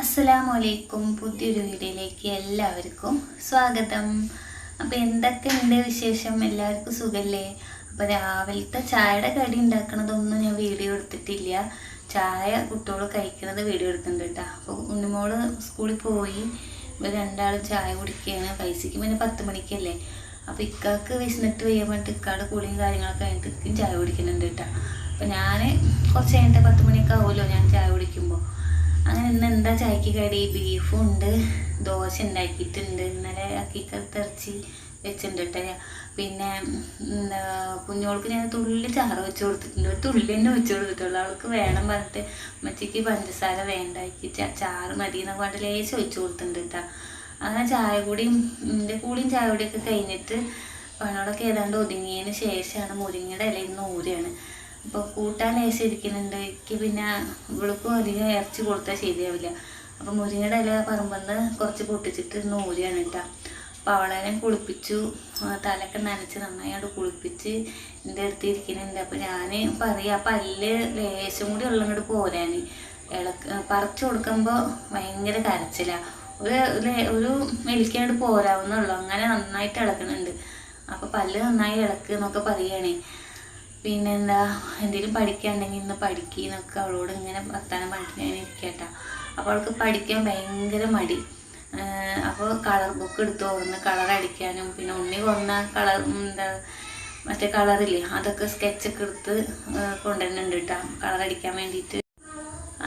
അസ്സലാമു അലൈക്കും പുതിയൊരു വീഡിയോയിലേക്ക് എല്ലാവർക്കും സ്വാഗതം. അപ്പോൾ എന്തൊക്കെ ഉണ്ട് വിശേഷം? എല്ലാവർക്കും സുഖല്ലേ? അപ്പോൾ രാവിലത്തെ ചായയുടെ കടി ഉണ്ടാക്കണതൊന്നും ഞാൻ വീഡിയോ എടുത്തിട്ടില്ല. ചായ കുട്ടികൾ കഴിക്കുന്നത് വീഡിയോ എടുത്തിട്ടുണ്ട് കേട്ടോ. അപ്പോൾ ഉണ്ണിമോൾ സ്കൂളിൽ പോയി. ഇവർ രണ്ടാളും ചായ കുടിക്കുകയാണ്. പൈസയ്ക്ക് പിന്നെ പത്ത് മണിക്കല്ലേ. അപ്പോൾ ഇക്കാക്ക് വിശന്നിട്ട് വയ്യാൻ വേണ്ടിയിട്ട് ഇക്കാടെ കുളിയും കാര്യങ്ങളൊക്കെ കഴിഞ്ഞിട്ട് ചായ കുടിക്കുന്നുണ്ട് കേട്ടോ. അപ്പോൾ ഞാൻ കുറച്ച് കഴിഞ്ഞിട്ട് പത്ത് മണിയൊക്കെ ആവുമല്ലോ ഞാൻ ചായ കുടിക്കുമ്പോൾ അങ്ങനെ ഇന്ന് എന്താ ചായക്ക് കടി? ബീഫും ഉണ്ട് ദോശ ഉണ്ടാക്കിയിട്ടുണ്ട്. ഇന്നലെ അക്കിക്കത്ത് ഇറച്ചി വെച്ചിട്ടുണ്ട് പിന്നെ എന്താ കുഞ്ഞോൾക്ക് ഞാൻ തുള്ളി ചാറ് വെച്ച് കൊടുത്തിട്ടുണ്ട്. ഒരു തുള്ളി തന്നെ വെച്ച് കൊടുത്തിട്ടുള്ളൂ. അവൾക്ക് വേണം പറഞ്ഞിട്ട് അമ്മച്ചിക്ക് പഞ്ചസാര വേണ്ടാക്കി ചാറ് മതി എന്നൊക്കെ പറഞ്ഞിട്ട് ലേശം വെച്ച് കൊടുത്തിട്ടുണ്ട് കേട്ടോ അങ്ങനെ ചായ കൂടിയും എന്റെ കൂടിയും ചായ കൂടിയൊക്കെ കഴിഞ്ഞിട്ട് പണോടൊക്കെ ഏതാണ്ട് ഒതുങ്ങിയതിന് ശേഷമാണ് മുരിങ്ങയുടെ ഇലയിൽ നിന്ന് ഊരുകയാണ് അപ്പോൾ കൂട്ടാൻ ലേശം ഇരിക്കുന്നുണ്ട്. എനിക്ക് പിന്നെ ഇവൾക്കും അധികം ഇറച്ചി കൊടുത്താൽ ശരിയാവില്ല. അപ്പോൾ മുരിങ്ങയുടെ ഇല പറമ്പെന്ന് കുറച്ച് പൊട്ടിച്ചിട്ട് നൂരിയാണ് കേട്ടോ അപ്പോൾ അവളെ കുളിപ്പിച്ചു. തലയൊക്കെ നനച്ച് നന്നായി അവിടെ കുളിപ്പിച്ച് എന്റെ അടുത്ത് ഇരിക്കുന്നുണ്ട്. അപ്പോൾ ഞാൻ പറയാം പല്ല് ലേശം കൂടി ഉള്ളങ്ങോട്ട് പോരാൻ ഇളക്ക് പറിച്ചു കൊടുക്കുമ്പോൾ ഭയങ്കര കരച്ചിലാണ് ഒരു ഒരു മെലിക്കാണ്ട് പോരാവുന്നുള്ളൂ അങ്ങനെ നന്നായിട്ട് ഇളക്കുന്നുണ്ട് അപ്പോൾ പല്ല് നന്നായി ഇളക്ക് എന്നൊക്കെ പറയുകയാണേ പിന്നെന്താ എന്തെങ്കിലും പഠിക്കാനുണ്ടെങ്കിൽ ഇന്ന് പഠിക്കുന്നൊക്കെ അവളോട് ഇങ്ങനെ വർത്താനം പറഞ്ഞിട്ട് ഞാൻ ഇരിക്കട്ടാ. അപ്പോൾ അവൾക്ക് പഠിക്കാൻ ഭയങ്കര മടി. അപ്പോൾ കളർ ബുക്ക് എടുത്ത്. ഓടുന്ന കളർ അടിക്കാനും പിന്നെ ഉണ്ണി കൊന്ന കളർ എന്താ മറ്റേ കളറില്ലേ അതൊക്കെ സ്കെച്ചൊക്കെ എടുത്ത് കൊണ്ടുവരുന്നുണ്ട് കേട്ടോ കളർ അടിക്കാൻ വേണ്ടിയിട്ട്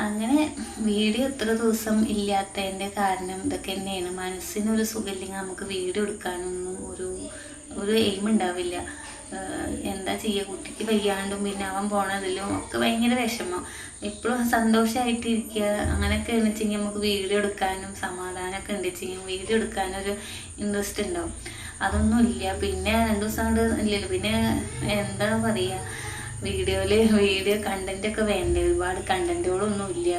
അങ്ങനെ വീഡിയോ എത്ര ദിവസം ഇല്ലാത്തതിന്റെ കാരണം ഇതൊക്കെ തന്നെയാണ്. മനസ്സിനൊരു സുഖമില്ലെങ്കിൽ നമുക്ക് വീഡിയോ എടുക്കാനൊന്നും ഒരു ഒരു എയിം ഉണ്ടാവില്ല. എന്താ ചെയ്യുക കുട്ടിക്ക് വയ്യാണ്ടും പിന്നെ അവൻ പോണതിലും ഒക്കെ ഭയങ്കര വിഷമം. എപ്പോഴും സന്തോഷമായിട്ടിരിക്കുക അങ്ങനെയൊക്കെ വെച്ചെങ്കിൽ നമുക്ക് വീഡിയോ എടുക്കാനും സമാധാനമൊക്കെ ഉണ്ടെച്ചെങ്കിൽ വീഡിയോ എടുക്കാനൊരു ഇൻട്രസ്റ്റ് ഉണ്ടാവും. അതൊന്നുമില്ല പിന്നെ രണ്ടു ദിവസം കൊണ്ട് ഇല്ലല്ലോ. പിന്നെ എന്താ പറയുക വീഡിയോയിൽ വീഡിയോ കണ്ടന്റ് ഒക്കെ വേണ്ടേ? ഒരുപാട് കണ്ടന്റുകളൊന്നും ഇല്ല.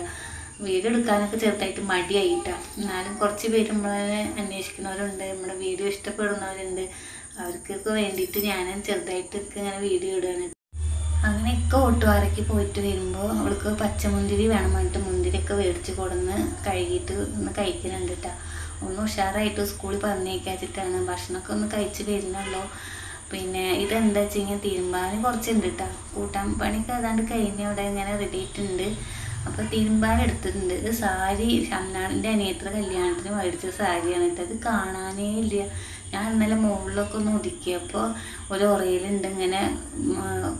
വീഡിയോ എടുക്കാനൊക്കെ ചെറുതായിട്ട് മടിയായിട്ടാണ് എന്നാലും കുറച്ച് പേര് നമ്മളെ അന്വേഷിക്കുന്നവരുണ്ട്. നമ്മുടെ വീഡിയോ ഇഷ്ടപ്പെടുന്നവരുണ്ട്. അവർക്കൊക്കെ വേണ്ടിയിട്ട് ഞാൻ ചെറുതായിട്ടൊക്കെ ഇങ്ങനെ വീഡിയോ ഇടുകയാണ് അങ്ങനെയൊക്കെ ഓട്ടുപാറയ്ക്ക് പോയിട്ട് വരുമ്പോൾ അവൾക്ക് പച്ചമുന്തിരി വേണം പറഞ്ഞിട്ട് മുന്തിരിയൊക്കെ മേടിച്ച് കൊടുന്ന് കഴുകിയിട്ട് ഒന്ന് കഴിക്കുന്നുണ്ട് കേട്ടോ ഒന്ന് ഉഷാറായിട്ട് സ്കൂളിൽ പറഞ്ഞേക്കാച്ചിട്ടാണ്. ഭക്ഷണമൊക്കെ ഒന്ന് കഴിച്ച് വരുന്നുള്ളൂ. പിന്നെ ഇതെന്താ വെച്ച് കഴിഞ്ഞാൽ തിരുമ്പാൻ കുറച്ചുണ്ട് കേട്ടോ കൂട്ടാൻ പണിയൊക്കെ ഏതാണ്ട് കഴിഞ്ഞ് അവിടെ ഇങ്ങനെ റെഡി ആയിട്ടുണ്ട്. അപ്പോൾ തിരുമ്പാൻ എടുത്തിട്ടുണ്ട്. ഇത് സാരി ഷംനാടിന്റെ അനിയത്ര കല്യാണത്തിന് മേടിച്ച സാരിയാണ് കേട്ടോ അത് കാണാനേ ഇല്ല. ഞാൻ ഇന്നലെ മുകളിലൊക്കെ ഒന്ന് ഒതുക്കിയപ്പോൾ ഒരു ഉറയിലുണ്ട് ഇങ്ങനെ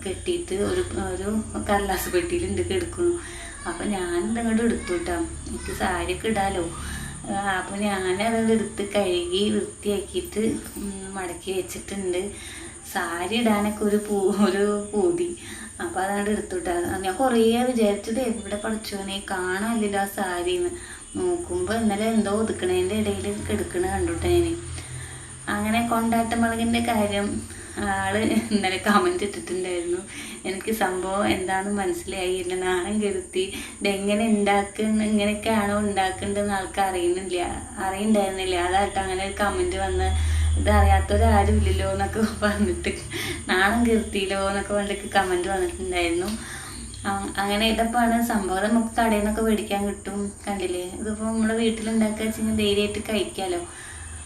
കെട്ടിയിട്ട് ഒരു ഒരു കല്ലാസ് പെട്ടിയിലുണ്ട് കിടക്കുന്നു. അപ്പോൾ ഞാൻ അങ്ങോട്ട് എടുത്തു കേട്ടോ എനിക്ക് സാരിയൊക്കെ ഇടാലോ. അപ്പോൾ ഞാനത് എടുത്ത് കഴുകി വൃത്തിയാക്കിയിട്ട് മടക്കി വെച്ചിട്ടുണ്ട്. സാരി ഇടാനൊക്കെ ഒരു പൂ ഒരു പൂതി. അപ്പോൾ അതാണ്ട് എടുത്തുട്ടാ. ഞാൻ കുറേ വിചാരിച്ചത് എവിടെ പഠിച്ചോനെ കാണാനില്ലല്ലോ ആ സാരിന്ന്. നോക്കുമ്പോൾ ഇന്നലെ എന്തോ ഒതുക്കണേന്റെ ഇടയിൽ കണ്ടുട്ടാ ഞാൻ അങ്ങനെ കൊണ്ടാട്ടമുളകിന്റെ കാര്യം ആൾ ഇന്നലെ കമന്റ് ഇട്ടിട്ടുണ്ടായിരുന്നു. എനിക്ക് സംഭവം എന്താണെന്ന് മനസ്സിലായില്ല നാണം കരുത്തി ഇതെങ്ങനെ ഉണ്ടാക്കുന്ന ഇങ്ങനെയൊക്കെയാണോ ഉണ്ടാക്കേണ്ടതെന്ന് ആൾക്ക് അറിയുന്നില്ല. അറിയണ്ടായിരുന്നില്ല. അതായിട്ട് അങ്ങനെ ഒരു കമന്റ് വന്ന് ഇതറിയാത്തവരാരും ഇല്ലല്ലോ എന്നൊക്കെ പറഞ്ഞിട്ട് നാണം കരുത്തിയില്ലോ എന്നൊക്കെ പറഞ്ഞിട്ട് കമന്റ് വന്നിട്ടുണ്ടായിരുന്നു. അങ്ങനെ ഇതപ്പാണ് സംഭവം. നമുക്ക് കടയിൽ നിന്നൊക്കെ മേടിക്കാൻ കിട്ടും. കണ്ടില്ലേ? ഇതിപ്പോൾ നമ്മുടെ വീട്ടിലുണ്ടാക്കുക വെച്ചാൽ ധൈര്യമായിട്ട് കഴിക്കാമല്ലോ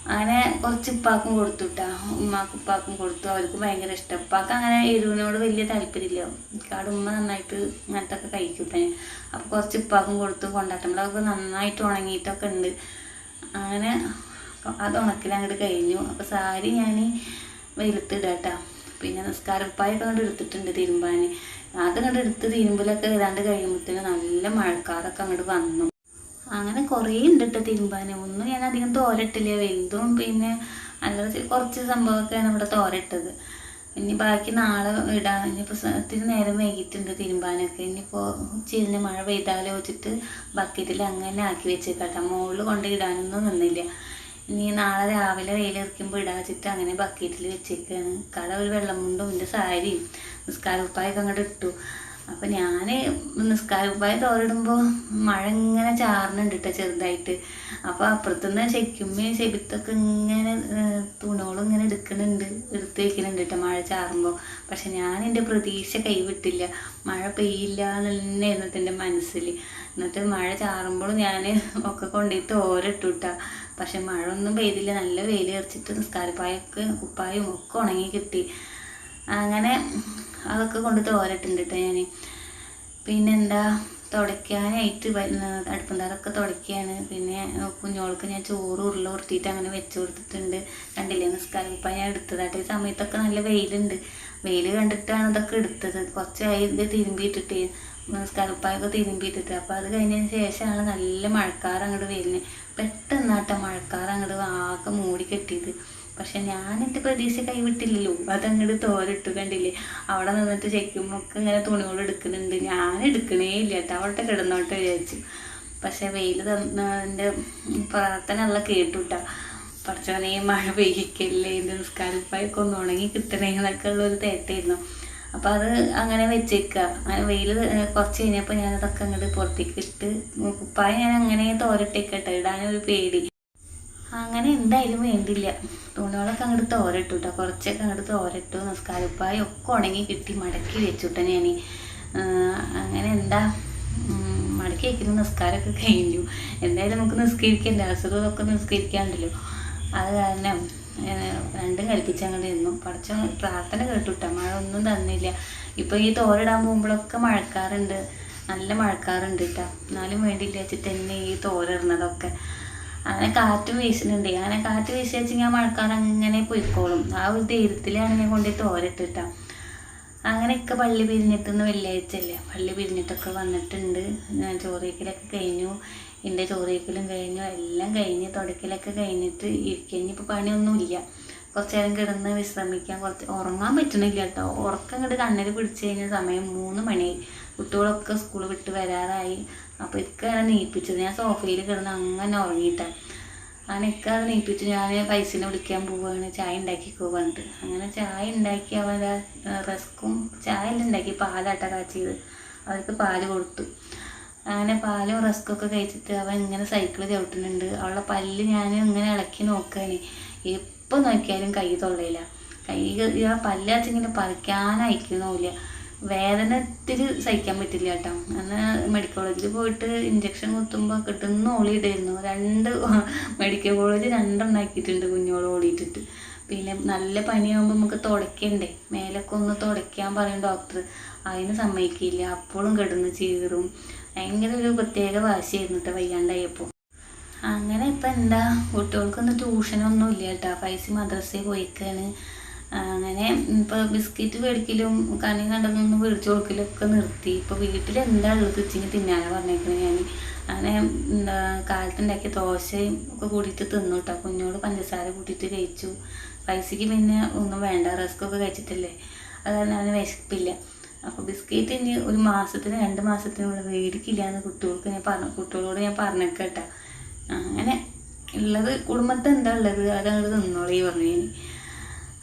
അങ്ങനെ കുറച്ച് ഉപ്പാക്കും കൊടുത്തു കേട്ടോ ഉമ്മാക്കും ഉപ്പാക്കും കൊടുത്തു. അവർക്ക് ഭയങ്കര ഇഷ്ടം. ഉപ്പാക്ക് അങ്ങനെ എരിവിനോട് വലിയ താല്പര്യമില്ല. കാട് ഉമ്മ നന്നായിട്ട് ഇങ്ങനത്തെ ഒക്കെ കഴിക്കൂട്ടെ അപ്പോൾ കുറച്ച് ഉപ്പാക്കും കൊടുത്തു. കൊണ്ടാട്ടമ്പളൊക്കെ നന്നായിട്ട് ഉണങ്ങിയിട്ടൊക്കെ ഉണ്ട്. അങ്ങനെ അത് ഉണക്കിൽ അങ്ങോട്ട് കഴിഞ്ഞു. അപ്പോൾ സാരി ഞാൻ വെയിലത്തിടാട്ടാ പിന്നെ നിസ്കാരപ്പായൊക്കെ അങ്ങോട്ട് എടുത്തിട്ടുണ്ട് തിരുമ്പാൻ അത് അങ്ങോട്ട് എടുത്ത് തിരുമ്പലൊക്കെ ഏതാണ്ട് കഴിയുമ്പോഴത്തേന് നല്ല മഴക്കാറൊക്കെ അങ്ങോട്ട് വന്നു. അങ്ങനെ കുറേ കേട്ടോ തിരുമ്പാൻ ഒന്നും ഞാൻ അധികം തോരട്ടില്ല. വലുതും പിന്നെ അല്ലാതെ ചെ- കുറച്ച് സംഭവമൊക്കെയാണ് ഇവിടെ തോരട്ടത്. ഇനി ബാക്കി നാളെ ഇടാം ഇനിയിപ്പോൾ ഇത്തിരി നേരം വൈകിട്ടുണ്ട് തിരുമ്പാനൊക്കെ. ഇനിയിപ്പോൾ ചിരിഞ്ഞ് മഴ പെയ്താലോ വെച്ചിട്ട് ബക്കറ്റിൽ അങ്ങനെ ആക്കി വെച്ചേക്കാട്ടോ. മുകളിൽ കൊണ്ട് ഇടാനൊന്നും നിന്നില്ല. ഇനി നാളെ രാവിലെ വെയിലിറക്കുമ്പോൾ ഇടാ വെച്ചിട്ട് അങ്ങനെ ബക്കറ്റിൽ വെച്ചേക്കാണ്. കട ഒരു വെള്ളം മുണ്ടും എന്റെ സാരിയും നിസ്കാരപ്പായൊക്കെ അങ്ങോട്ട് ഇട്ടു. അപ്പം ഞാൻ നിസ്കാരപ്പായ തോരിടുമ്പോൾ മഴ ഇങ്ങനെ ചാറിനുണ്ടിട്ട ചെറുതായിട്ട്. അപ്പോൾ അപ്പുറത്തുനിന്ന് ശരിക്കുമ്മയും ശെബിത്തൊക്കെ ഇങ്ങനെ തുണോളും ഇങ്ങനെ എടുക്കുന്നുണ്ട് എടുത്ത് വെക്കുന്നുണ്ട് കേട്ടോ മഴ ചാറുമ്പോൾ പക്ഷെ ഞാൻ എന്റെ പ്രതീക്ഷ കൈവിട്ടില്ല. മഴ പെയ്യില്ല എന്നുതന്നെയായിരുന്നു എന്റെ മനസ്സിൽ എന്നിട്ട് മഴ ചാറുമ്പോൾ ഞാൻ ഒക്കെ കൊണ്ടുപോയി തോരട്ടു പക്ഷെ മഴ ഒന്നും പെയ്തില്ല. നല്ല വെയിൽ എറിച്ചിട്ട് നിസ്കാരപ്പായൊക്കെ കുപ്പായും ഒക്കെ ഉണങ്ങി കിട്ടി. അങ്ങനെ അതൊക്കെ കൊണ്ട് തോരട്ടുണ്ട് കേട്ടോ ഞാൻ പിന്നെന്താ തുടയ്ക്കാനായിട്ട് അടുപ്പന്താറൊക്കെ തുടയ്ക്കുകയാണ് പിന്നെ കുഞ്ഞോൾക്ക് ഞാൻ ചോറ് ഉരുള ഉരുത്തിയിട്ട് അങ്ങനെ വെച്ച് കൊടുത്തിട്ടുണ്ട്. കണ്ടില്ലേ നിസ്കാരം? ഇപ്പം ഞാൻ എടുത്തതായിട്ട് ഈ സമയത്തൊക്കെ നല്ല വെയിലുണ്ട്. വെയിൽ കണ്ടിട്ടാണ് ഇതൊക്കെ എടുത്തത്. കുറച്ചായി ഇത് തിരുമ്പിയിട്ടിട്ട് നിസ്കാരപ്പായൊക്കെ തിരുമ്പിയിട്ടിട്ട്. അപ്പോൾ അത് കഴിഞ്ഞതിന് ശേഷമാണ് നല്ല മഴക്കാർ അങ്ങോട്ട് വരുന്നത്. പെട്ടെന്നാട്ടെ മഴക്കാർ അങ്ങോട്ട് ആകെ മൂടി കെട്ടിയത്. പക്ഷെ ഞാൻ എന്റെ പ്രതീക്ഷ കൈവിട്ടില്ലല്ലോ. അതങ്ങോട്ട് തോരിട്ട് കണ്ടില്ലേ. അവിടെ നിന്നിട്ട് ചെക്കുമ്പോൾ ഒക്കെ ഇങ്ങനെ തുണികൾ എടുക്കുന്നുണ്ട്. ഞാൻ എടുക്കണേ ഇല്ല. അവിടെ കിടന്നോട്ട് വിചാരിച്ചു. പക്ഷെ വെയിൽ തന്നെ പ്രാർത്ഥന ഉള്ള കേട്ടുട്ട കേട്ടോ പഠിച്ചവനെ മഴ പെയ്യിക്കല്ലേ? എന്റെ നിസ്കാരപ്പായൊക്കെ ഒന്ന് ഉണങ്ങി കിട്ടണേ എന്നൊക്കെ ഉള്ളൊരു തേട്ടായിരുന്നു. അപ്പോൾ അത് അങ്ങനെ വെച്ചേക്കുക അങ്ങനെ വെയിൽ കുറച്ച് കഴിഞ്ഞപ്പോൾ ഞാനതൊക്കെ അങ്ങോട്ട് പുറത്തേക്ക് ഇട്ട് കുപ്പായ ഞാൻ അങ്ങനെ തോരട്ടേക്കട്ടെ ഇടാനൊരു പേടി. അങ്ങനെ എന്തായാലും വേണ്ടില്ല. തുണികളൊക്കെ അങ്ങോട്ട് തോരട്ടു കേട്ടോ കുറച്ചൊക്കെ അങ്ങോട്ട് തോരട്ടു. നിസ്കാരപ്പായ ഒക്കെ ഉണങ്ങി കിട്ടി. മടക്കി വെച്ചുട്ടോ ഞാൻ അങ്ങനെ എന്താ? മടക്കി വയ്ക്കുന്ന നിസ്കാരമൊക്കെ കഴിഞ്ഞു. എന്തായാലും നമുക്ക് നിസ്കരിക്കണ്ടേ. അസുഖമൊക്കെ നിസ്കരിക്കാണ്ടല്ലോ. അത് കാരണം രണ്ടും കളിപ്പിച്ചങ്ങോട്ട് നിന്നു. പഠിച്ച പ്രാർത്ഥന കേട്ടുട്ടോ. മഴ ഒന്നും തന്നില്ല. ഇപ്പൊ ഈ തോരിടാൻ പോകുമ്പോഴൊക്കെ മഴക്കാറുണ്ട്. നല്ല മഴക്കാറുണ്ട് കേട്ടോ എന്നാലും വേണ്ടിയില്ല വെച്ചിട്ട് തന്നെ ഈ തോരിടുന്നതൊക്കെ അങ്ങനെ കാറ്റ് വീശുന്നുണ്ട് അങ്ങനെ കാറ്റ് വീശി വെച്ച് ഞാൻ മഴക്കാലം അങ്ങനെ പോയിക്കോളും. ആ ഒരു ധൈര്യത്തിലാണ് ഞാൻ കൊണ്ട് തോരട്ടിട്ട. അങ്ങനെയൊക്കെ പള്ളി പിരിഞ്ഞിട്ടെന്ന് വെള്ളിയാഴ്ചയല്ലേ പള്ളി പിരിഞ്ഞിട്ടൊക്കെ വന്നിട്ടുണ്ട്. ഞാൻ ചോറിക്കലൊക്കെ കഴിഞ്ഞു. എന്റെ ചോറിക്കലും കഴിഞ്ഞു. എല്ലാം കഴിഞ്ഞ് തുടക്കലൊക്കെ കഴിഞ്ഞിട്ട് ഇരിക്കുക ഇനിയിപ്പോൾ പണിയൊന്നുമില്ല. കുറച്ച് നേരം കിടന്ന് വിശ്രമിക്കാൻ കുറച്ച് ഉറങ്ങാൻ പറ്റണില്ല കേട്ടോ. ഉറക്കം ഇങ്ങോട്ട് കണ്ണിൽ പിടിച്ചു കഴിഞ്ഞ സമയം മൂന്ന് മണിയായി കുട്ടികളൊക്കെ സ്കൂൾ വിട്ട് വരാറായി. അപ്പോൾ ഇക്കാണ് നീപ്പിച്ചത്. ഞാൻ സോഫയിൽ കിടന്ന് അങ്ങനെ ഉറങ്ങിയിട്ട അങ്ങനെ ഇക്കാതെ നീപ്പിച്ചു ഞാൻ പൈസനെ വിളിക്കാൻ പോവുകയാണ് ചായ ഉണ്ടാക്കിക്കോ പറഞ്ഞിട്ട് അങ്ങനെ ചായ ഉണ്ടാക്കി അവരുടെ റസ്ക്കും ചായ എല്ലാം ഉണ്ടാക്കി പാലാട്ട കാച്ചിയത്. അവർക്ക് പാൽ കൊടുത്തു. അങ്ങനെ പാലും റസ്ക്കൊക്കെ കഴിച്ചിട്ട് അവൻ ഇങ്ങനെ സൈക്കിൾ ചവിട്ടുന്നുണ്ട് അവളുടെ പല്ല് ഞാൻ ഇങ്ങനെ ഇളക്കി നോക്കുകയാണ് എപ്പോൾ നോക്കിയാലും കൈ തൊള്ളയില്ല. കൈ ഞാൻ പല്ലാച്ചിങ്ങനെ പറിക്കാനയക്കണമില്ല വേദന ഇത്തിരി സഹിക്കാൻ പറ്റില്ല കേട്ടോ. അന്ന് മെഡിക്കൽ കോളേജിൽ പോയിട്ട് ഇഞ്ചക്ഷൻ കുത്തുമ്പോൾ കിട്ടുന്ന ഓളിയിടായിരുന്നു രണ്ട് മെഡിക്കൽ കോളേജ് രണ്ടെണ്ണാക്കിയിട്ടുണ്ട് കുഞ്ഞോൾ ഓടിയിട്ടിട്ട് പിന്നെ നല്ല പനിയാകുമ്പോൾ നമുക്ക് തുടയ്ക്കണ്ടേ മേലൊക്കെ ഒന്ന് തുടയ്ക്കാൻ പറയും ഡോക്ടർ അതിന് സമ്മതിക്കില്ല. അപ്പോഴും കിടന്ന് ചീറും. ഭയങ്കര ഒരു പ്രത്യേക വാശിയായിരുന്നു കേട്ടോ വയ്യാണ്ടായപ്പോൾ അങ്ങനെ ഇപ്പം എന്താ? കുട്ടികൾക്കൊന്നും ട്യൂഷനൊന്നും ഇല്ല കേട്ടോ പൈസ മദ്രസയിൽ പോയിക്കാണ്. അങ്ങനെ ഇപ്പോൾ ബിസ്ക്കറ്റ് മേടിക്കലും കണി കണ്ടതൊന്നും മേടിച്ചു കൊടുക്കലൊക്കെ നിർത്തി. ഇപ്പോൾ വീട്ടിൽ എന്താ ഉള്ളത് ഇച്ചിങ്ങി തിന്നാനാണ് പറഞ്ഞേക്കുന്നത് ഞാൻ അങ്ങനെ എന്താ കാലത്തുണ്ടാക്കിയ ദോശയും ഒക്കെ കൂടിയിട്ട് തിന്നു കേട്ടോ കുഞ്ഞോട് പഞ്ചസാര കൂട്ടിയിട്ട് കഴിച്ചു. പൈസയ്ക്ക് പിന്നെ ഒന്നും വേണ്ട. റസ്ക്കൊക്കെ കഴിച്ചിട്ടില്ലേ. അത് അവന് വിശപ്പില്ല. അപ്പോൾ ബിസ്ക്കറ്റ് ഇനി ഒരു മാസത്തിന് രണ്ട് മാസത്തിനുള്ളിൽ മേടിക്കില്ല എന്ന് കുട്ടികൾക്ക് ഞാൻ പറഞ്ഞു കുട്ടികളോട് ഞാൻ പറഞ്ഞേക്കട്ടെ. അങ്ങനെ ഉള്ളത് കുടുംബത്തെ എന്താ ഉള്ളത്? അതങ്ങോട്ട് നിന്നോളീ പറഞ്ഞു ഞാൻ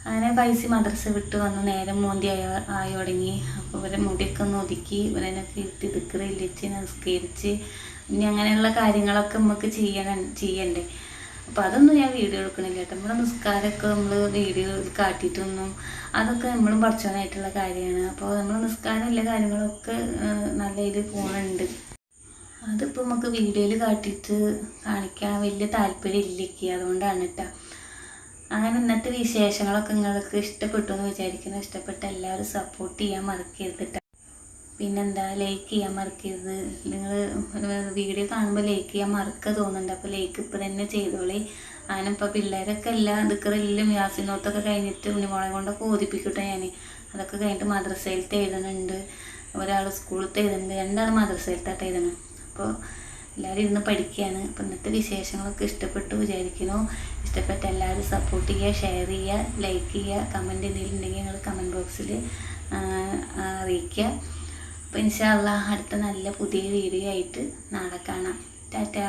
അങ്ങനെ പൈസ മദ്രസ വിട്ട് വന്ന് നേരം മോന്തി ആയ ആയി തുടങ്ങി. അപ്പോൾ ഇവരെ മുടിയൊക്കെ ഒന്ന് ഒതുക്കി ഇവരെന്നൊക്കെ ഇരുത്തി ദിക്കറില്ലിച്ച് നമസ്കരിച്ച് ഇനി അങ്ങനെയുള്ള കാര്യങ്ങളൊക്കെ നമുക്ക് ചെയ്യണം ചെയ്യണ്ടേ. അപ്പോൾ അതൊന്നും ഞാൻ വീഡിയോ എടുക്കണില്ല കേട്ടോ. നമ്മുടെ നിസ്കാരമൊക്കെ നമ്മൾ വീഡിയോ കാട്ടിയിട്ടൊന്നും അതൊക്കെ നമ്മളും പഠിച്ചവനായിട്ടുള്ള കാര്യമാണ്. അപ്പോൾ നമ്മൾ നിസ്കാരം എല്ലാ കാര്യങ്ങളൊക്കെ നല്ല ഇതിൽ പോകുന്നുണ്ട് അതിപ്പോൾ നമുക്ക് വീഡിയോയിൽ കാട്ടിയിട്ട് കാണിക്കാൻ വലിയ താല്പര്യം ഇല്ലേക്ക് അതുകൊണ്ടാണ് കേട്ടോ അങ്ങനെ ഇന്നത്തെ വിശേഷങ്ങളൊക്കെ നിങ്ങൾക്ക് ഇഷ്ടപ്പെട്ടു എന്ന് വിചാരിക്കുന്നു. ഇഷ്ടപ്പെട്ട എല്ലാവരും സപ്പോർട്ട് ചെയ്യാൻ മറക്കരുത് കേട്ടോ പിന്നെന്താ ലൈക്ക് ചെയ്യാൻ മറക്കരുത്. നിങ്ങൾ വീഡിയോ കാണുമ്പോൾ ലൈക്ക് ചെയ്യാൻ മറക്കുക തോന്നുന്നുണ്ട് അപ്പോൾ ലൈക്ക് ഇപ്പം തന്നെ ചെയ്തോളി. അങ്ങനെ ഇപ്പോൾ പിള്ളേരൊക്കെ എല്ലാം ദിക്കറെല്ലാം യാസിനോത്തൊക്കെ കഴിഞ്ഞിട്ട് ഉണ്ണിമോളെ കൊണ്ടൊക്കെ ഓതിപ്പിക്കട്ടെ ഞാൻ അതൊക്കെ കഴിഞ്ഞിട്ട് മദ്രസയിലത്തെ എഴുതുന്നുണ്ട്. ഒരാൾ സ്കൂളിലത്തെ എഴുതുന്നുണ്ട്. രണ്ടാൾ മദ്രസയിലത്തെ എഴുതണം അപ്പോൾ എല്ലാവരും ഇരുന്ന് പഠിക്കുകയാണ് അപ്പോൾ ഇന്നത്തെ വിശേഷങ്ങളൊക്കെ ഇഷ്ടപ്പെട്ടു വിചാരിക്കുന്നു. ഇഷ്ടപ്പെട്ട എല്ലാവരും സപ്പോർട്ട് ചെയ്യുക ഷെയർ ചെയ്യുക ലൈക്ക് ചെയ്യുക കമന്റ് എന്തെങ്കിലും ഉണ്ടെങ്കിൽ നിങ്ങൾ കമന്റ് ബോക്സിൽ അറിയിക്കുക. അപ്പോൾ ഇൻഷാല്ല അടുത്ത നല്ല പുതിയ വീഡിയോ ആയിട്ട് നാളെ കാണാം. ടാറ്റാ.